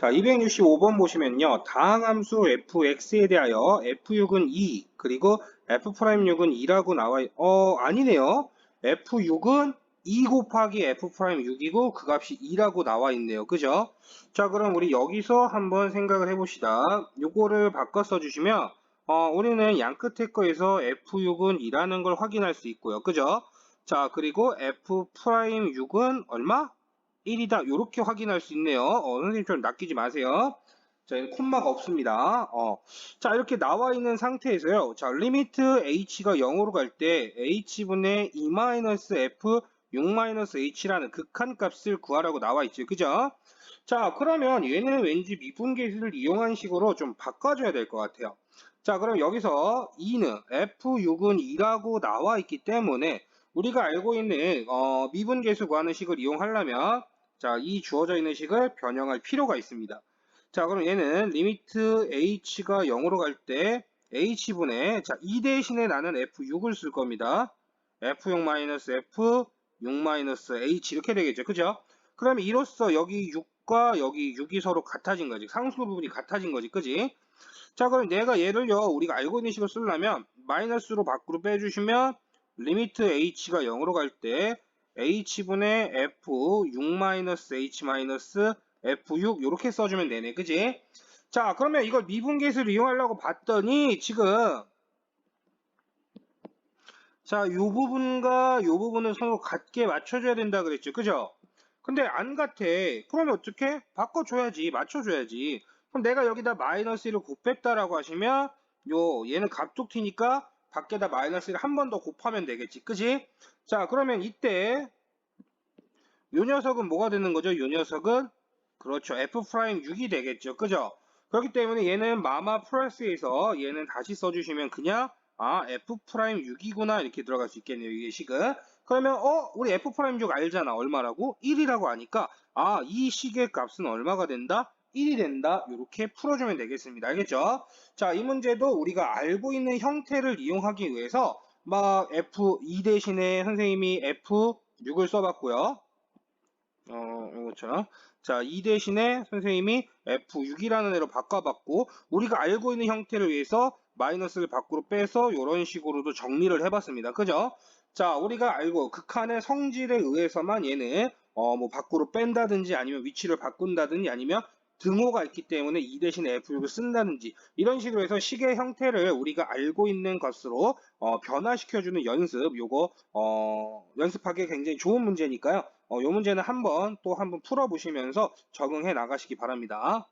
자, 265번 보시면요. 다항함수 fx에 대하여 f6은 2, 그리고 f'6은 2라고 나와, 있- 어, 아니네요. f6은 2 곱하기 f'6이고 그 값이 2라고 나와 있네요. 그죠? 자, 그럼 우리 여기서 한번 생각을 해봅시다. 요거를 바꿔 써주시면, 어, 우리는 양 끝에 거에서 f6은 2라는 걸 확인할 수 있고요. 그죠? 자, 그리고 f'6은 얼마? 1이다. 이렇게 확인할 수 있네요. 어, 선생님처럼 낚이지 마세요. 자, 콤마가 없습니다. 어. 자, 이렇게 나와 있는 상태에서요. 자, 리미트 h가 0으로 갈 때 h분의 2-f 6-h라는 극한값을 구하라고 나와 있죠. 그죠? 자, 그러면 얘는 왠지 미분계수를 이용한 식으로 좀 바꿔줘야 될 것 같아요. 자, 그럼 여기서 2는 f6은 2라고 나와 있기 때문에 우리가 알고 있는 어, 미분계수 구하는 식을 이용하려면 자, 이 주어져 있는 식을 변형할 필요가 있습니다. 자, 그럼 얘는 리미트 h가 0으로 갈 때 h분의 자, 2 대신에 나는 f6을 쓸 겁니다. f6-f 6-h 이렇게 되겠죠. 그죠? 그럼 이로써 여기 6과 여기 6이 서로 같아진 거지. 상수 부분이 같아진 거지. 그지? 자, 그럼 내가 얘를요, 우리가 알고 있는 식을 쓰려면 마이너스로 밖으로 빼주시면 리미트 h가 0으로 갈 때 h분의 f 6-h f6 이렇게 써주면 되네. 그지? 자, 그러면 이걸 미분계수를 이용하려고 봤더니 지금 자, 이 부분과 이 부분은 서로 같게 맞춰줘야 된다 그랬죠. 그죠? 근데 안 같아. 그러면 어떻게? 바꿔줘야지. 맞춰줘야지. 그럼 내가 여기다 마이너스 1을 곱했다라고 하시면 요 얘는 갑툭튀니까 밖에다 마이너스 1을 한번 더 곱하면 되겠지. 그지? 자, 그러면 이때 요 녀석은 뭐가 되는 거죠? 요 녀석은 그렇죠. F'6이 되겠죠. 그죠? 그렇기 때문에 얘는 마마 플러스에서 얘는 다시 써주시면 그냥 아 F'6이구나 이렇게 들어갈 수 있겠네요. 이게 식은. 그러면 어 우리 F'6 알잖아. 얼마라고? 1이라고 하니까 아 이 식의 값은 얼마가 된다? 1이 된다. 이렇게 풀어주면 되겠습니다. 알겠죠? 자, 이 문제도 우리가 알고 있는 형태를 이용하기 위해서 막 F2 대신에 선생님이 F6을 써봤고요. 어, 이것처럼. 자, 2 대신에 선생님이 F6이라는 애로 바꿔봤고, 우리가 알고 있는 형태를 위해서 마이너스를 밖으로 빼서 이런 식으로도 정리를 해봤습니다. 그죠? 자, 우리가 알고 극한의 성질에 의해서만 얘는 어, 뭐 밖으로 뺀다든지 아니면 위치를 바꾼다든지 아니면 등호가 있기 때문에 2 대신에 F6을 쓴다든지 이런 식으로 해서 식의 형태를 우리가 알고 있는 것으로 어, 변화시켜주는 연습 요거 어, 연습하기 굉장히 좋은 문제니까요. 어, 요 문제는 한번 또 한번 풀어보시면서 적응해 나가시기 바랍니다.